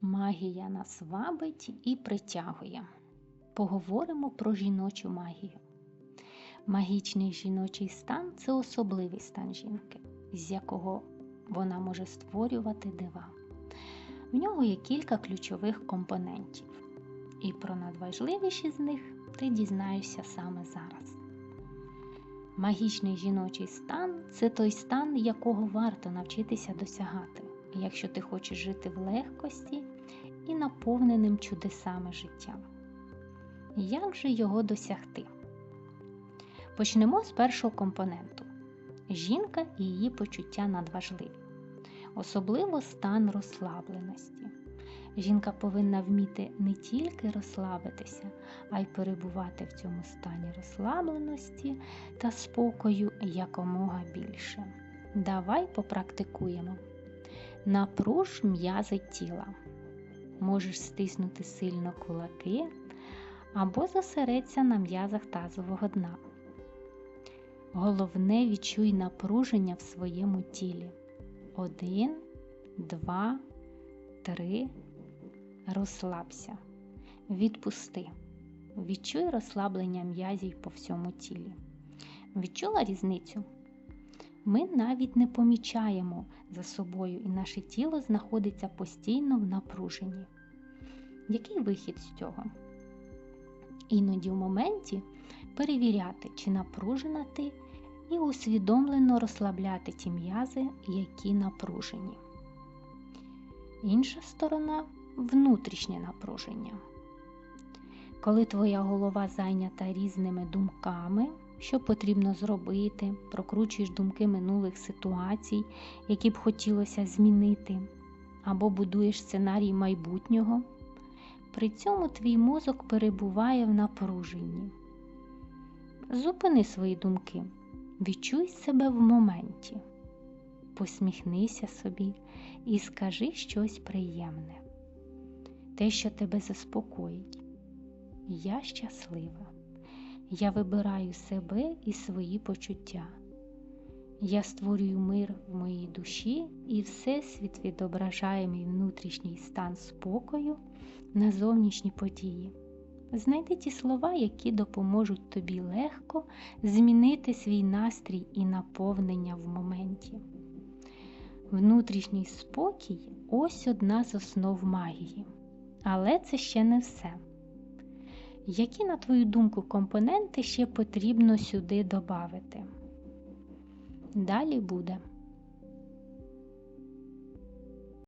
Магія нас вабить і притягує. Поговоримо про жіночу магію. Магічний жіночий стан це особливий стан жінки, з якого вона може створювати дива. В нього є кілька ключових компонентів, і про найважливіші з них ти дізнаєшся саме зараз. Магічний жіночий стан це той стан, якого варто навчитися досягати, якщо ти хочеш жити в легкості і наповненим чудесами життя. Як же його досягти? Почнемо з першого компоненту. Жінка і її почуття надважливі, особливо стан розслабленості. Жінка повинна вміти не тільки розслабитися, а й перебувати в цьому стані розслабленості та спокою якомога більше. Давай попрактикуємо. Напруж м'язи тіла. Можеш стиснути сильно кулаки або зосередься на м'язах тазового дна. Головне відчуй напруження в своєму тілі. Один, два, три. Розслабся. Відпусти. Відчуй розслаблення м'язів по всьому тілі. Відчула різницю? Ми навіть не помічаємо за собою, і наше тіло знаходиться постійно в напруженні. Який вихід з цього? Іноді в моменті перевіряти, чи напружена ти, і усвідомлено розслабляти ті м'язи, які напружені. Інша сторона внутрішнє напруження. Коли твоя голова зайнята різними думками, що потрібно зробити, прокручуєш думки минулих ситуацій, які б хотілося змінити, або будуєш сценарій майбутнього, при цьому твій мозок перебуває в напруженні. Зупини свої думки, відчуй себе в моменті, посміхнися собі і скажи щось приємне, те, що тебе заспокоїть. Я щаслива. Я вибираю себе і свої почуття. Я створюю мир в моїй душі, і Всесвіт відображає мій внутрішній стан спокою на зовнішні події. Знайди ті слова, які допоможуть тобі легко змінити свій настрій і наповнення в моменті. Внутрішній спокій ось одна з основ магії. Але це ще не все. Які, на твою думку, компоненти ще потрібно сюди додати? Далі буде